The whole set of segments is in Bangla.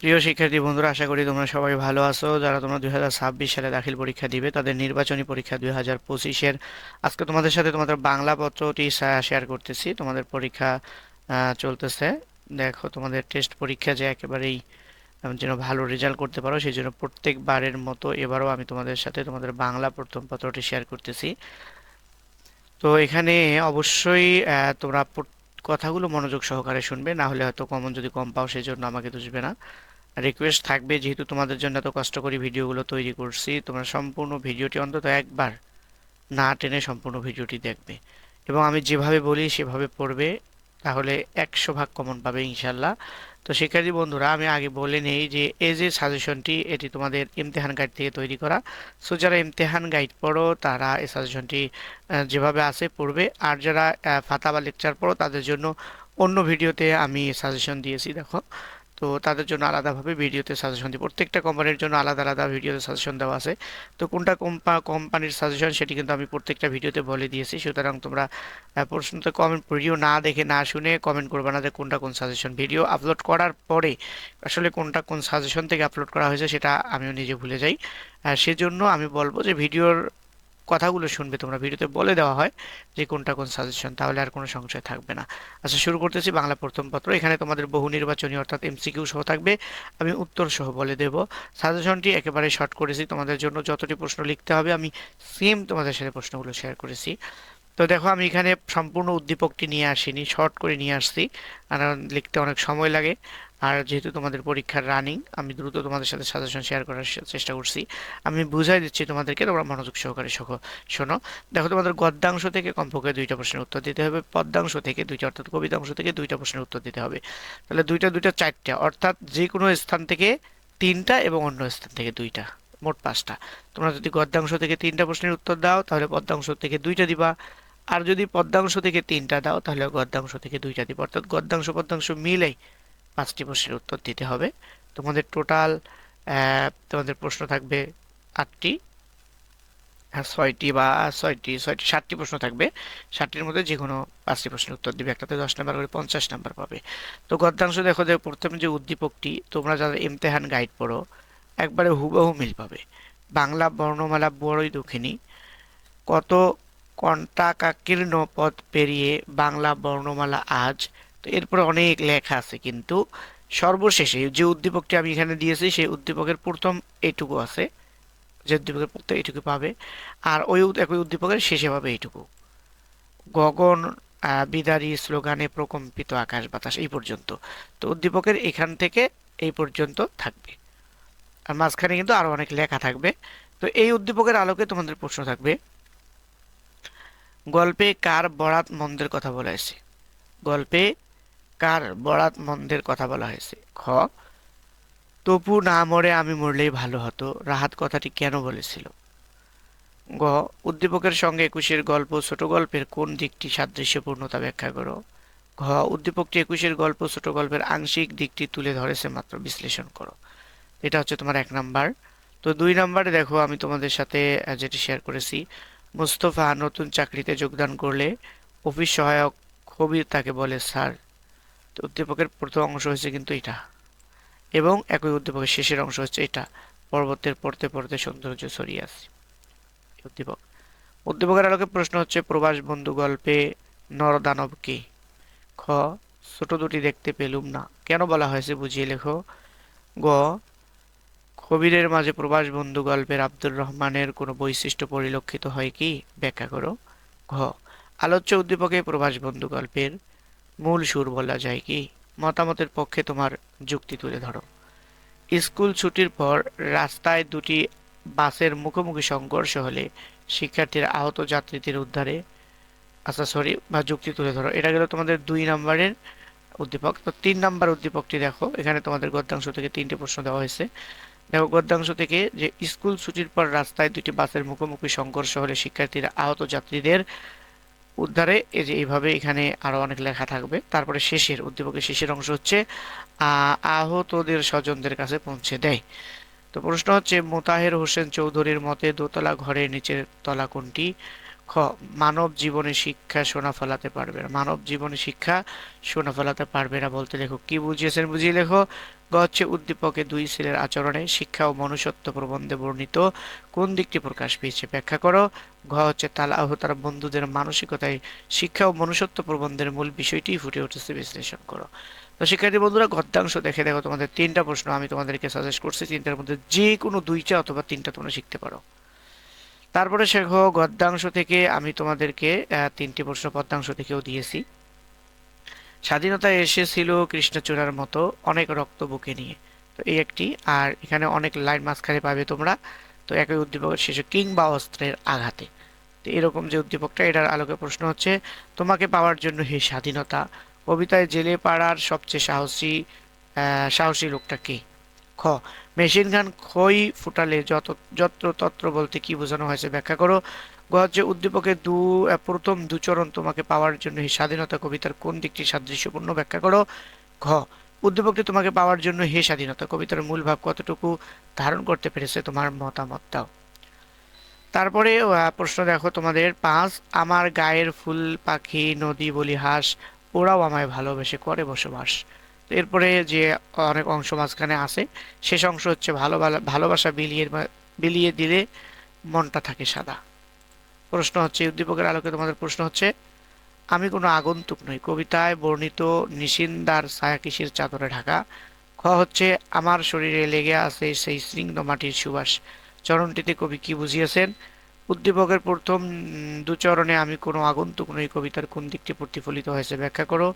প্রিয় শিক্ষার্থী বন্ধুরা, আশা করি তোমরা সবাই ভালো আছো। যারা তোমরা দু হাজার ছাব্বিশ সালে দাখিল পরীক্ষা দিবে, তাদের নির্বাচনী পরীক্ষা দুই হাজার পঁচিশের। আজকে তোমাদের সাথে তোমাদের বাংলা পত্রটি শেয়ার করতেছি। তোমাদের পরীক্ষা চলতেছে। দেখো, তোমাদের টেস্ট পরীক্ষা যে একেবারেই যেন ভালো রেজাল্ট করতে পারো, সেই জন্য প্রত্যেকবারের মতো এবারও আমি তোমাদের সাথে তোমাদের বাংলা প্রথম পত্রটি শেয়ার করতেছি। তো এখানে অবশ্যই তোমরা কথাগুলো মনোযোগ সহকারে শুনবে, না হলে হয়তো কমন যদি কম পাও সেই জন্য আমাকে বুঝবে না। রিকোয়েস্ট থাকবে, যেহেতু তোমাদের জন্য এত কষ্ট করে ভিডিওগুলো তৈরি করছি, তোমরা সম্পূর্ণ ভিডিওটি অন্তত একবার না টেনে সম্পূর্ণ ভিডিওটি দেখবে। এবং আমি যেভাবে বলি, সেভাবে পড়বে। তাহলে একশো ভাগ কমন পাবে ইনশাল্লাহ। তো শিক্ষার্থী বন্ধুরা, আমি আগে বলে নেই যে এই যে সাজেশনটি এটি তোমাদের ইমতেহান গাইড থেকে তৈরি করা। সো যারা ইমতেহান গাইড পড়ো, তারা এই সাজেশনটি যেভাবে আছে পড়বে। আর যারা ফাতা বা লেকচার পড়ো, তাদের জন্য অন্য ভিডিওতে আমি সাজেশন দিয়েছি, দেখো। তো তাদের জন্য আলাদাভাবে ভিডিওতে সাজেশন দিই। প্রত্যেকটা কোম্পানির জন্য আলাদা আলাদা ভিডিওতে সাজেশন দেওয়া আছে। তো কোনটা কোম্পা কোম্পানির সাজেশন সেটি কিন্তু আমি প্রত্যেকটা ভিডিওতে বলে দিয়েছি। সুতরাং তোমরা প্রশ্নতে কমেন্ট ভিডিও না দেখে না শুনে কমেন্ট করবে না যে কোনটা কোন সাজেশন ভিডিও আপলোড করার পরে আসলে কোনটা কোন সাজেশন থেকে আপলোড করা হয়েছে সেটা আমিও নিজে ভুলে যাই। সেজন্য আমি বলব যে ভিডিওর কথাগুলো শুনবে, তোমরা ভিডিওতে বলে দেওয়া হয় যে কোনটা কোন সাজেশন তাহলে আর কোনো সংশয় থাকবে না। আচ্ছা শুরু করতেছি বাংলা প্রথম পত্র। এখানে তোমাদের বহু নির্বাচনী অর্থাৎ এমসিকিউ সহ থাকবে। আমি উত্তর সহ বলে দেব। সাজেশনটি একেবারে শর্ট করেছি। তোমাদের জন্য যতটি প্রশ্ন লিখতে হবে, আমি সেম তোমাদের সাথে প্রশ্নগুলো শেয়ার করেছি। তো দেখো, আমি এখানে সম্পূর্ণ উদ্দীপকটি নিয়ে আসিনি, শর্ট করে নিয়ে আসছি। কারণ লিখতে অনেক সময় লাগে। আর যেহেতু তোমাদের পরীক্ষার রানিং, আমি দ্রুত তোমাদের সাথে সাজেশন শেয়ার করার চেষ্টা করছি। আমি বুঝাই দিচ্ছি তোমাদেরকে, তোমরা মনোযোগ সহকারে সহ- শোনো। দেখো, তোমাদের গদ্যাংশ থেকে কমপক্ষে দুইটা প্রশ্নের উত্তর দিতে হবে। পদ্মাংশ থেকে দুইটা, অর্থাৎ কবিতাংশ থেকে দুইটা প্রশ্নের উত্তর দিতে হবে। তাহলে দুইটা দুইটা, চারটা, অর্থাৎ যে কোনো স্থান থেকে তিনটা এবং অন্য স্থান থেকে দুইটা, মোট পাঁচটা। তোমরা যদি গদ্যাংশ থেকে তিনটা প্রশ্নের উত্তর দাও, তাহলে পদ্মাংশ থেকে দুইটা দিবা। আর যদি পদ্যাংশ থেকে তিনটা দাও, তাহলে গদ্যাংশ থেকে দুইটা দিবা। অর্থাৎ গদ্যাংশ পদ্যাংশ মিলেই পাঁচটি প্রশ্নের উত্তর দিতে হবে। তোমাদের টোটাল তোমাদের প্রশ্ন থাকবে আটটি। ছয়টি বা ছয়টি ছয়টি ষাটটি প্রশ্ন থাকবে। ষাটটির মধ্যে যে কোনো পাঁচটি প্রশ্নের উত্তর দিবে। একটাতে দশ নাম্বার করে পঞ্চাশ নাম্বার পাবে। তো গদ্যাংশ দেখো যে প্রথমে যে উদ্দীপকটি, তোমরা যারা ইমতেহান গাইড পড়ো, একবারে হুবহু মিল পাবে। বাংলা বর্ণমালা বড়ই দুঃখিনী। কত কণ্টাকাকীর্ণ পথ পেরিয়ে বাংলা বর্ণমালা আজ, তো এরপরে অনেক লেখা আছে কিন্তু সর্বশেষে যে উদ্দীপকটি আমি এখানে দিয়েছি, সেই উদ্দীপকের প্রথম এইটুকু আছে, যে উদ্দীপকের প্রথম এইটুকু পাবে, আর ওই একই উদ্দীপকের শেষে পাবে এইটুকু গগন বিদারি স্লোগানে প্রকম্পিত আকাশ বাতাস, এই পর্যন্ত। তো উদ্দীপকের এখান থেকে এই পর্যন্ত থাকবে। আর মাঝখানে কিন্তু আরও অনেক লেখা থাকবে। তো এই উদ্দীপকের আলোকে তোমাদের প্রশ্ন থাকবে গল্পে কার বরাত মন্দের কথা বলা হয়েছে? গল্পে কার বরাত মন্দের কথা বলা হয়েছে? খ, তপু না মরে আমি মরলেই ভালো হতো, রাহাত কথাটি কেন বলেছিল? গ, উদ্দীপকের সঙ্গে একুশের গল্প ছোট গল্পের কোন দিকটি সাদৃশ্যপূর্ণতা ব্যাখ্যা করো? ঘ, উদ্দীপকটি একুশের গল্প ছোট গল্পের আংশিক দিকটি তুলে ধরেছে মাত্র বিশ্লেষণ করো। এটা হচ্ছে তোমার এক নাম্বার। তো দুই নাম্বারে দেখো, আমি তোমাদের সাথে যেটি শেয়ার করেছি মুস্তফা নতুন চাকরিতে যোগদান করলে অফিস সহায়ক কবির তাকে বলে, স্যার, তো উদ্দীপকের প্রথম অংশ হচ্ছে কিন্তু এটা। এবং একই উদ্দীপকের শেষের অংশ হচ্ছে এটা। পর্বতের পড়তে পড়তে সৌন্দর্য ছড়িয়ে আছে। উদ্দীপক। উদ্দীপকের আলোকে প্রশ্ন হচ্ছে, প্রবাস বন্ধু গল্পে নরদানব কে? খ, ছোট দুটি দেখতে পেলুম না। কেন বলা হয়েছে বুঝিয়ে লেখো। গ কবিরের মাঝে প্রবাস বন্ধু গল্পের আব্দুর রহমানের কোনো বৈশিষ্ট্য পরিলক্ষিত হয় কি? ব্যাখ্যা করো। ঘ। আলোচ্য উদ্দীপকে প্রবাস বন্ধু গল্পের মূল সুর বলা যায় কি? মতামতের পক্ষে তোমার যুক্তি তুলে ধরো। স্কুল ছুটির পর রাস্তায় দুটি বাসের মুখোমুখি সংঘর্ষ হলে শিক্ষার্থীর আহত যাত্রীদের উদ্ধারে আচ্ছা সরি বা যুক্তি তুলে ধরো। এটা গেল তোমাদের দুই নম্বরের উদ্দীপক। তো তিন নাম্বার উদ্দীপকটি দেখো। এখানে তোমাদের গদ্যাংশ থেকে তিনটি প্রশ্ন দেওয়া হয়েছে। দেখো গদ্যাংশ থেকে যে স্কুল ছুটির পর রাস্তায় দুটি বাসের মুখোমুখি সংঘর্ষ হলে শিক্ষার্থীরা আহত যাত্রীদের উদ্ধারে এই যে এইভাবে এখানে আরও অনেক লেখা থাকবে। তারপরে শেষের, উদ্দীপকের শেষের অংশ হচ্ছে আহতদের স্বজনদের কাছে পৌঁছে দেয়। তো প্রশ্ন হচ্ছে, মোতাহের হোসেন চৌধুরীর মতে দোতলা ঘরের নিচের তলা কোনটি? খ, মানব জীবনে শিক্ষা সোনা ফলাতে পারবে না। মানব জীবনে শিক্ষা সোনা ফলাতে পারবে না বলতে লেখো। কি বুঝিয়েছেন? বুঝিয়ে লেখো, গ হচ্ছে উদ্দীপকে দুই ছেলের আচরণে শিক্ষা ও মনুষ্যত্ব প্রবন্ধে বর্ণিত কোন দিকটি প্রকাশ পেয়েছে? ব্যাখ্যা করো। ঘ হচ্ছে তালাহ, তার বন্ধুদের মানসিকতায় শিক্ষা ও মনুষ্যত্ব প্রবন্ধের মূল বিষয়টি ফুটে উঠেছে, বিশ্লেষণ করো। তো শিক্ষার্থী বন্ধুরা গদ্যাংশ দেখে দেখো তোমাদের তিনটা প্রশ্ন আমি তোমাদেরকে সাজেস্ট করছি। তিনটার মধ্যে যে কোনো দুইটা অথবা তিনটা তোমরা শিখতে পারো। তারপরে শেখো, গদ্যাংশ থেকে আমি তোমাদেরকে তিনটি প্রশ্ন পদ্যাংশ থেকেও দিয়েছি। স্বাধীনতা এসেছিল কৃষ্ণচূড়ার মতো অনেক রক্ত বুকে নিয়ে। তো এই একটি, আর এখানে অনেক লাইন মাঝখানে পাবে তোমরা। তো একই উদ্দীপকের শেষে, কিংবা অস্ত্রের আঘাতে। তো এরকম যে উদ্দীপকটা, এটার আলোকে প্রশ্ন হচ্ছে, তোমাকে পাওয়ার জন্য হে স্বাধীনতা, কবিতায় জেলে পাড়ার সবচেয়ে সাহসী সাহসী লোকটা কে? খ মেশিন গান খই ফুটালে যত যত্র তত্র বলতে কি বোঝানো হয়েছে ব্যাখ্যা করো। গ হচ্ছে উদ্দীপকের দু প্রথম দুচরণ তোমাকে পাওয়ার জন্য এই স্বাধীনতা কবিতার কোন দিকটি সাদৃশ্যপূর্ণ ব্যাখ্যা করো? ঘ, উদ্দীপকটি তোমাকে পাওয়ার জন্য হে স্বাধীনতা কবিতার মূল ভাব কতটুকু ধারণ করতে পেরেছে তোমার মতামত দাও তারপরে প্রশ্ন দেখো তোমাদের, পাঁচ, আমার গায়ের ফুল পাখি নদী বলি হাঁস, ওরাও আমায় ভালোবেসে করে বসবাস। এরপরে যে অনেক অংশ মাঝখানে আছে, শেষ অংশ হচ্ছে ভালো ভালোবাসা বিলিয়ে বিলিয়ে দিলে মনটা থাকে সাদা। প্রশ্ন হচ্ছে, উদ্দীপকের আলোকে তোমাদের প্রশ্ন হচ্ছে, আমি কোনো আগন্তুক নই। কবিতায় বর্ণিত নিশিন্দার ছায়া কিসের চাদরে ঢাকা? খ হচ্ছে, আমার শরীরে লেগে আছে সেই শৃঙ্গ মাটির সুবাস। চরণটিতে কবি কি বুঝিয়েছেন? উদ্দীপকের প্রথম দুচরণে আমি কোনো আগন্তুক নই। কবিতার কোন দিকটি প্রতিফলিত হয়েছে ব্যাখ্যা করো।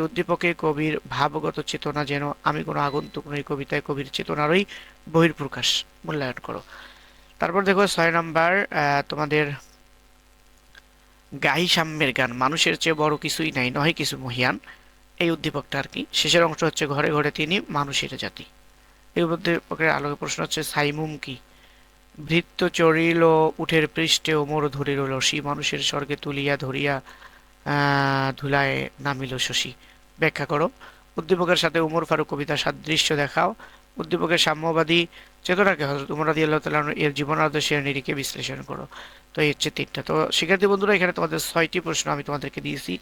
উদ্দীপকে কবির ভাবগত চেতনা যেন, আমি কোনো আগন্তুক নই কবিতায় কবির চেতনারই বহির্প্রকাশ মূল্যায়ন করো। তারপর দেখো ছয় তোমাদের গাহি সাম্যের গান। মানুষের চেয়ে বড় কিছুই নাই নয় কিছু মহিয়ান। এই উদ্দীপকটা আর কি। শেষের অংশ হচ্ছে, ঘরে ঘরে তিনি মানুষের জাতি। এই উদ্দীপকের আলোকে প্রশ্ন হচ্ছে, সাইমুম কি? ভৃত্য চড়িল উঠের পৃষ্ঠে ওমর ধরিল লসি। মানুষের স্বর্গে তুলিয়া ধরিয়া ধুলায় নামিল শশী। ব্যাখ্যা করো। উদ্দীপকের সাথে উমর ফারুক কবিতা সাদৃশ্য দেখাও। উদ্দীপকের সাম্যবাদী চেতনাকে হজরত উমর আদি আল্লাহ তালা এর জীবন আদর্শের নিরিখে বিশ্লেষণ করো। তো এই হচ্ছে তিনটা। তো শিক্ষার্থী বন্ধুরা, এখানে তোমাদের ছয়টি প্রশ্ন আমি তোমাদেরকে দিয়েছি।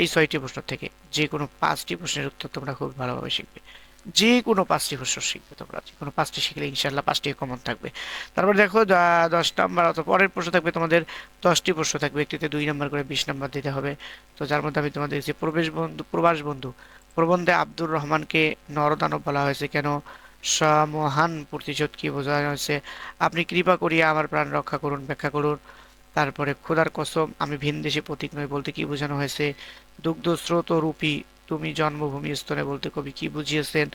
এই ছয়টি প্রশ্ন থেকে যে কোনো পাঁচটি প্রশ্নের উত্তর তোমরা খুব ভালোভাবে শিখবে। যে কোনো পাঁচটি প্রশ্ন শিখবে তোমরা। যে কোনো পাঁচটি শিখলে ইনশাল্লাহ পাঁচটি কমন থাকবে। তারপর দেখো দশ নাম্বার অথবা পরের প্রশ্ন থাকবে তোমাদের, দশটি প্রশ্ন থাকবে। একটিতে দুই নাম্বার করে বিশ নাম্বার দিতে হবে। তো যার মধ্যে আমি তোমাদের যে প্রবেশ বন্ধু, প্রবাস বন্ধু। প্রবন্ধে আব্দুর রহমানকে নরদানব বলা হয়েছে। কেন? মহান প্রতিশোধ কি বোঝানো হয়েছে? আপনি কৃপা করিয়া আমার প্রাণ রক্ষা করুন, ব্যাখ্যা করুন। তারপরে, খোদার কসম, আমি ভিনদেশি প্রতীক নই বলতে কি বোঝানো হয়েছে? দুগ্ধ স্রোত রূপী তুমি জন্মভূমি স্তরে বলতে কবি কি বুঝিয়েছেন?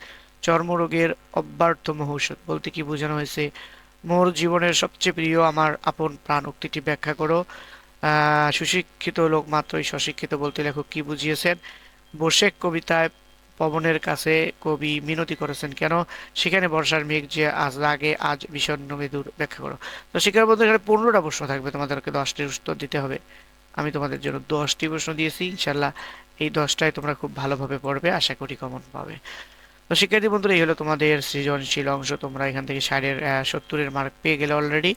চর্মরোগের অব্যর্থ মহৌষধ বলতে কি বোঝানো হয়েছে? মোর জীবনের সবচেয়ে প্রিয় আমার আপন প্রাণ উক্তিটি ব্যাখ্যা করো। সুশিক্ষিত লোক মাত্রই সশিক্ষিত বলতে লেখক কি বুঝিয়েছেন? বসেক কবিতায় পবনের কাছে কবি মিনতি করেছেন কেন? সেখানে বর্ষার মেঘ যে আজ লাগে আজ বিষণ্ন মেদুর ব্যাখ্যা করো। তো শিক্ষার মধ্যে এখানে পনেরোটা প্রশ্ন থাকবে, তোমাদেরকে দশটির উত্তর দিতে হবে। আমি তোমাদের জন্য দশটি প্রশ্ন দিয়েছি ইনশাল্লাহ এই দশটায় তোমরা খুব ভালোভাবে পড়বে, আশা করি কমন পাবে। তো শিক্ষার্থী বন্ধুরা, এই হলো তোমাদের সৃজনশীল অংশ, তোমরা এখান থেকে ষাটের সত্তরের মার্ক পেয়ে গেলে অলরেডি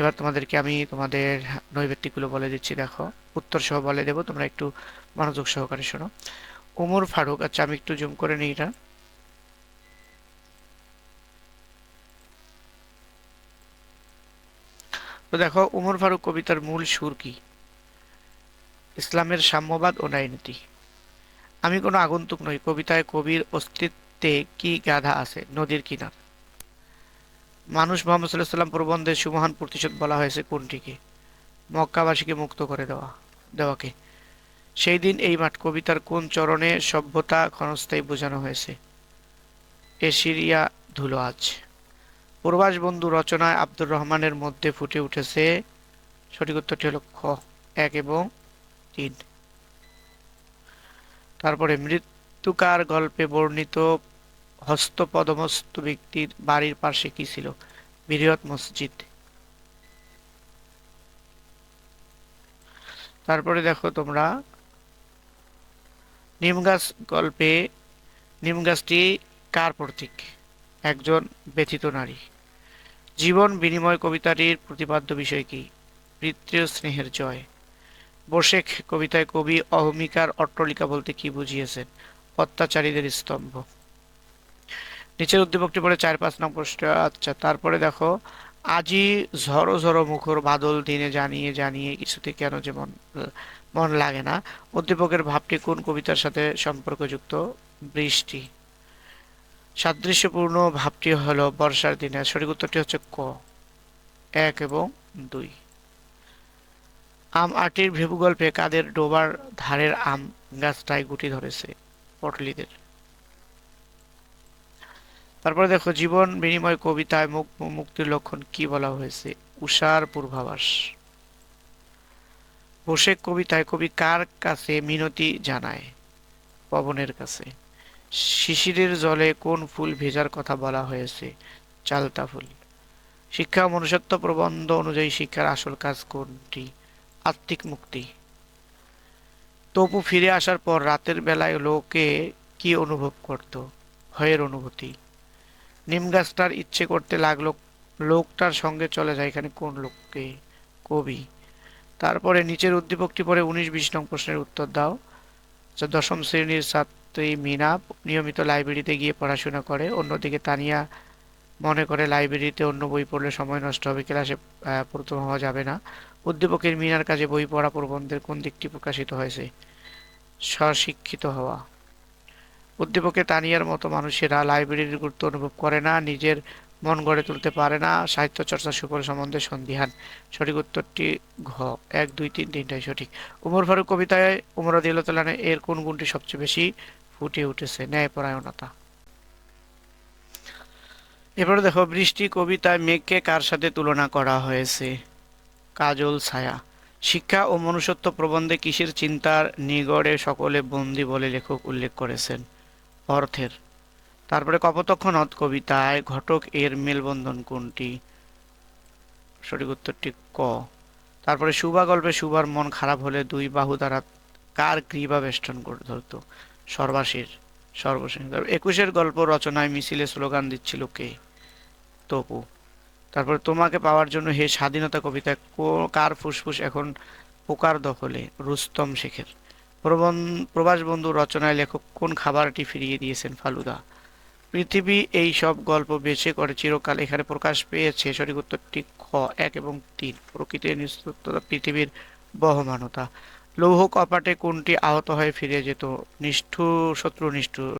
এবার তোমাদেরকে আমি তোমাদের নৈবেত্তিকগুলো বলে দিচ্ছি, দেখো। উত্তর সহ বলে দেবো, তোমরা একটু মনোযোগ সহকারে শোনো। ওমর ফারুক আচ্ছা আমি একটু জুম করে নিই এটা। তো দেখো উমর ফারুক কবিতার মূল সুর কি? ইসলামের সাম্যবাদ ও ন্যায়নীতি। আমি কোনো আগন্তুক নই, কবিতায় কবির অস্তিত্বে কি গাধা আছে, নদীর কিনার। মানুষ মোহাম্মদ সাল্লাহ সাল্লাম প্রবন্ধের সুমহান প্রতিশোধ বলা হয়েছে কোনটিকে? মক্কাবাসীকে মুক্ত করে দেওয়া, দেওয়াকে। সেই দিন এই মাঠ কবিতার কোন চরণে সভ্যতা ক্ষণস্থায়ী বোঝানো হয়েছে? এ সিরিয়া ধুলো আজ। প্রবাস বন্ধু রচনায় আব্দুর রহমানের মধ্যে ফুটে উঠেছে সঠিক উত্তরটি হল খ, এক এবং তিন তারপরে মৃত্যুকার গল্পে বর্ণিত হস্তপদমস্ত ব্যক্তির বাড়ির পাশে কি ছিল? বৃহৎ মসজিদ। তারপরে দেখো তোমরা নিমগাছ গল্পে নিমগাছটি কার প্রতীক? একজন ব্যথিত নারী। জীবন বিনিময় কবিতাটির প্রতিপাদ্য বিষয় কি? পিতৃ স্নেহের জয়। বসেক কবিতায় কবি অহমিকার অট্টলিকা বলতে কি বুঝিয়েছেন? অত্যাচারীদের স্তম্ভ। নিচের উদ্দীপকটি পড়ে চার পাঁচ নং প্রশ্ন। আচ্ছা তারপরে দেখো, আজি ঝড়ো ঝড়ো মুখর বাদল দিনে জানিয়ে জানিয়ে কিছুতে কেন যে মন মন লাগে না। উদ্দীপকের ভাবটি কোন কবিতার সাথে সম্পর্কযুক্ত? বৃষ্টি। সাদৃশ্যপূর্ণ ভাবটি হলো বর্ষার দিনে। সঠিক উত্তরটি হচ্ছে ক। এক এবং দুই। আম আটির ভেবু গল্পে কাদের ডোবার ধারের আম গাছটায় গুটি ধরেছে পটলিদের। তারপরে দেখো, জীবন বিনিময় কবিতায় মুখ, মুক্তির লক্ষণ কি বলা হয়েছে? উষার পূর্বাভাস। বসে কবিতায় কবি কার কাছে মিনতি জানায়? পবনের কাছে। শিশিরের জলে কোন ফুল ভেজার কথা বলা হয়েছে? চালতা ফুল। শিক্ষা মনুষ্যত্ব প্রবন্ধ অনুযায়ী শিক্ষার আসল কাজ কোনটি? আত্মিক মুক্তি। তপু ফিরে আসার পর রাতের বেলায় লোকে কি অনুভব করত? ভয়ের অনুভূতি। নিম গাছটার ইচ্ছে করতে লাগল, লোকটার সঙ্গে চলে যায় এখানে কোন লোককে? কবি। তারপরে নিচের উদ্দীপকটি পরে উনিশ বিশ নং প্রশ্নের উত্তর দাও। দশম শ্রেণির ছাত্রী মিনা নিয়মিত লাইব্রেরিতে গিয়ে পড়াশোনা করে, অন্যদিকে তানিয়া মনে করে লাইব্রেরিতে অন্য বই পড়লে সময় নষ্ট হবে, ক্লাসে প্রথম হওয়া যাবে না। উদ্দীপকের মিনার কাজে বই পড়া প্রবন্ধের কোন দিকটি প্রকাশিত হয়েছে? স্বশিক্ষিত হওয়া। উদ্দীপকে তানিয়ার মতো মানুষেরা লাইব্রেরির গুরুত্ব অনুভব করে না, নিজের মন গড়ে তুলতে পারে না, সাহিত্য চর্চা সুফল সম্বন্ধে সন্দিহান। সঠিক উত্তরটি ঘ। এক, দুই, তিন, তিনটাই সঠিক। উমর ফারুক কবিতায় উমর দিল্লানে এর কোন গুণটি সবচেয়ে বেশি ফুটে উঠেছে? ন্যায়পরায়ণতা। এবারে দেখো, বৃষ্টি কবিতায় মেঘকে কার সাথে তুলনা করা হয়েছে? কাজল ছায়া। শিক্ষা ও মনুষ্যত্ব প্রবন্ধে কিসের চিন্তার নিগড়ে সকলে বন্দি বলে লেখক উল্লেখ করেছেন? অর্থের। তারপরে কপোতক্ষ নদ কবিতায় ঘটক এর মেলবন্ধন কোনটি? সঠিক উত্তরটি ক। তারপরে সুবা গল্পে সুবার মন খারাপ হলে দুই বাহু দ্বারা কার গ্রীবা বেষ্টন ধরতো? সর্বাশীর সর্বশেষ একুশের গল্প রচনায় মিছিলে স্লোগান দিচ্ছিল কে? তপু। তারপরে তোমাকে পাওয়ার জন্য হে স্বাধীনতা কবিতা কার ফুসফুস এখন পোকার দখলে? রুস্তম শেখের। প্রবন প্রবাস বন্ধু রচনায় লেখক, কোন খাবারটি ফিরিয়ে দিয়েছেন ফালুদা? পৃথিবী এই সব গল্প বেছে করে চিরকাল এখানে প্রকাশ পেয়েছে। সঠিক উত্তরটি খ, এক এবং তিন। প্রকৃতির নিস্তত্বতা পৃথিবীর বহমানতা। লৌহ কপাটে কোনটি আহত হয়ে ফিরে যেত? নিষ্ঠুর শত্রু, নিষ্ঠুর।